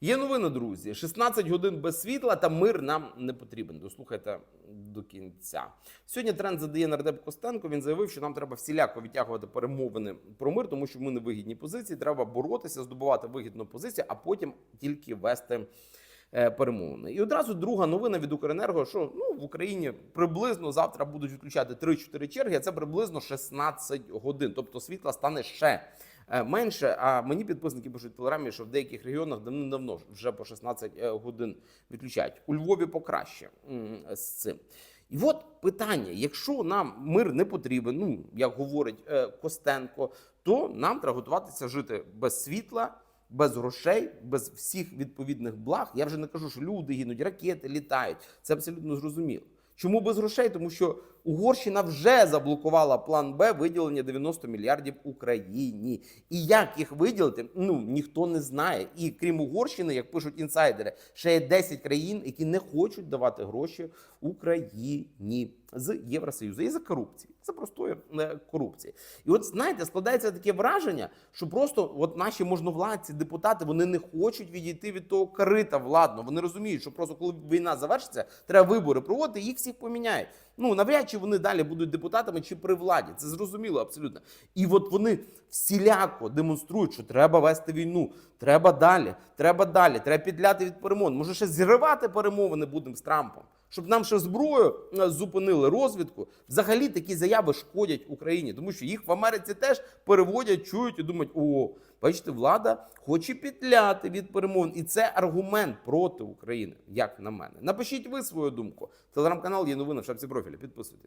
Є новини, друзі. 16 годин без світла та мир нам не потрібен. Дослухайте до кінця. Сьогодні тренд задає нардеп Костенко. Він заявив, що нам треба всіляко відтягувати перемовини про мир, тому що ми не вигідні позиції. Треба боротися, здобувати вигідну позицію, а потім тільки вести. е, Перемовини. І одразу друга новина від Укренерго, що ну в Україні приблизно завтра будуть відключати 3-4 черги, а це приблизно 16 годин. Тобто світла стане ще менше. А мені підписники пишуть в телеграмі, що в деяких регіонах давним-давно вже по 16 е, годин відключають. У Львові покраще з цим. І от питання: якщо нам мир не потрібен, ну як говорить е, Костенко, то нам треба готуватися жити без світла. Без грошей, без всіх відповідних благ. Я вже не кажу, що люди гинуть, ракети літають. Це абсолютно зрозуміло. Чому без грошей? Тому що Угорщина вже заблокувала план Б виділення 90 мільярдів Україні. І як їх виділити, ну ніхто не знає. І крім Угорщини, як пишуть інсайдери, ще є 10 країн, які не хочуть давати гроші Україні з Євросоюзу і за корупції, за простої е, корупції. І от знаєте, складається таке враження, що просто от наші можновладці, депутати, вони не хочуть відійти від того корита владного. Вони розуміють, що просто коли війна завершиться, треба вибори проводити, їх всіх поміняють. Ну навряд чи вони далі будуть депутатами чи при владі. Це зрозуміло абсолютно. І от вони всіляко демонструють, що треба вести війну, треба далі, треба далі, треба підляти від перемовин. Може, ще зривати перемовини будемо з Трампом, щоб нам ще зброю е, зупинили розвідку. Взагалі такі заяви шкодять Україні, тому що їх в Америці теж переводять, чують і думають: о, бачите, влада хоче підляти від перемовин, і це аргумент проти України, як на мене. Напишіть ви свою думку. Телеграм-канал є новина в шапці профіля. Підписуйтесь.